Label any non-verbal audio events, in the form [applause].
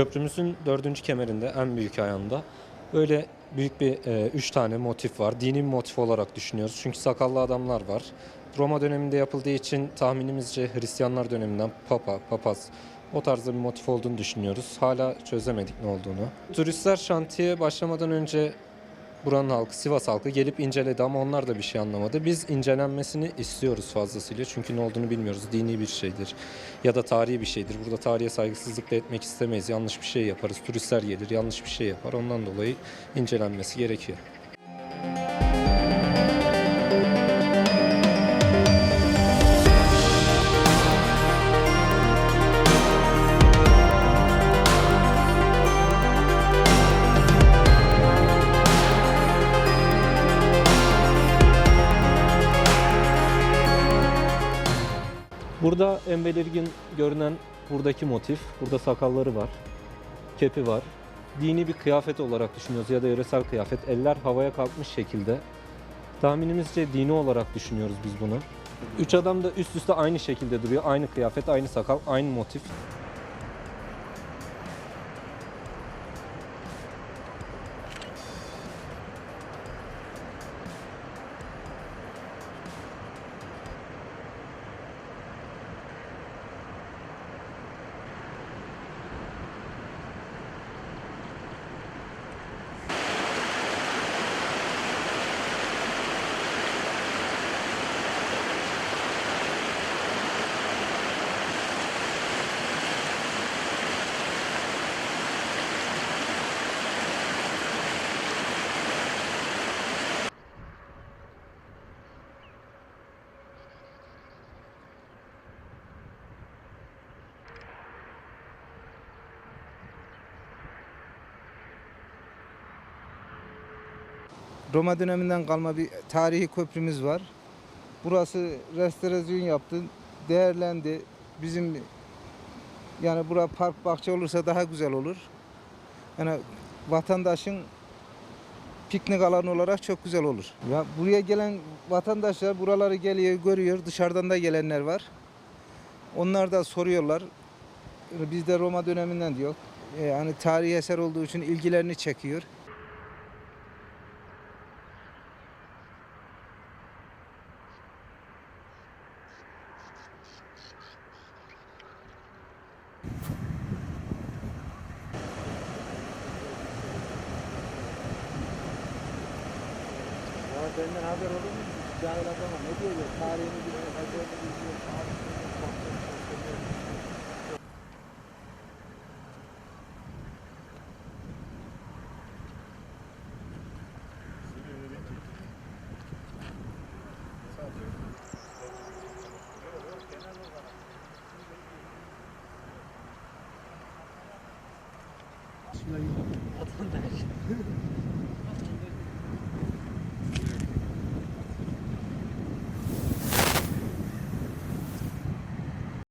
Köprümüzün dördüncü kemerinde en büyük ayağında böyle büyük bir e, üç tane motif var. Dini motif olarak düşünüyoruz. Çünkü sakallı adamlar var. Roma döneminde yapıldığı için tahminimizce Hristiyanlar döneminden papa, papaz o tarzda bir motif olduğunu düşünüyoruz. Hala çözemedik ne olduğunu. Turistler şantiye başlamadan önce buranın halkı, Sivas halkı gelip inceledi ama onlar da bir şey anlamadı. Biz incelenmesini istiyoruz fazlasıyla çünkü ne olduğunu bilmiyoruz. Dini bir şeydir ya da tarihi bir şeydir. Burada tarihe saygısızlık da etmek istemeyiz. Yanlış bir şey yaparız. Turistler gelir, yanlış bir şey yapar. Ondan dolayı incelenmesi gerekiyor. Burada en belirgin görünen buradaki motif. Burada sakalları var. Kepi var. Dini bir kıyafet olarak düşünüyoruz ya da yöresel kıyafet. Eller havaya kalkmış şekilde. Tahminimizce dini olarak düşünüyoruz biz bunu. Üç adam da üst üste aynı şekilde duruyor. Aynı kıyafet, aynı sakal, aynı motif. Roma döneminden kalma bir tarihi köprümüz var. Burası restorasyon yaptı, değerlendi. Bizim yani bura park bahçe olursa daha güzel olur. Yani vatandaşın piknik alanı olarak çok güzel olur. Ya buraya gelen vatandaşlar buraları geliyor, görüyor. Dışarıdan da gelenler var. Onlar da soruyorlar. Biz de Roma döneminden diyor. Yani tarihi eser olduğu için ilgilerini çekiyor. benden haber olur mu? Cahil adama ne diyorlar? Tarihini bilen, hacerini bilsin, tarihini Aslında iyi. Vatandaş. [laughs]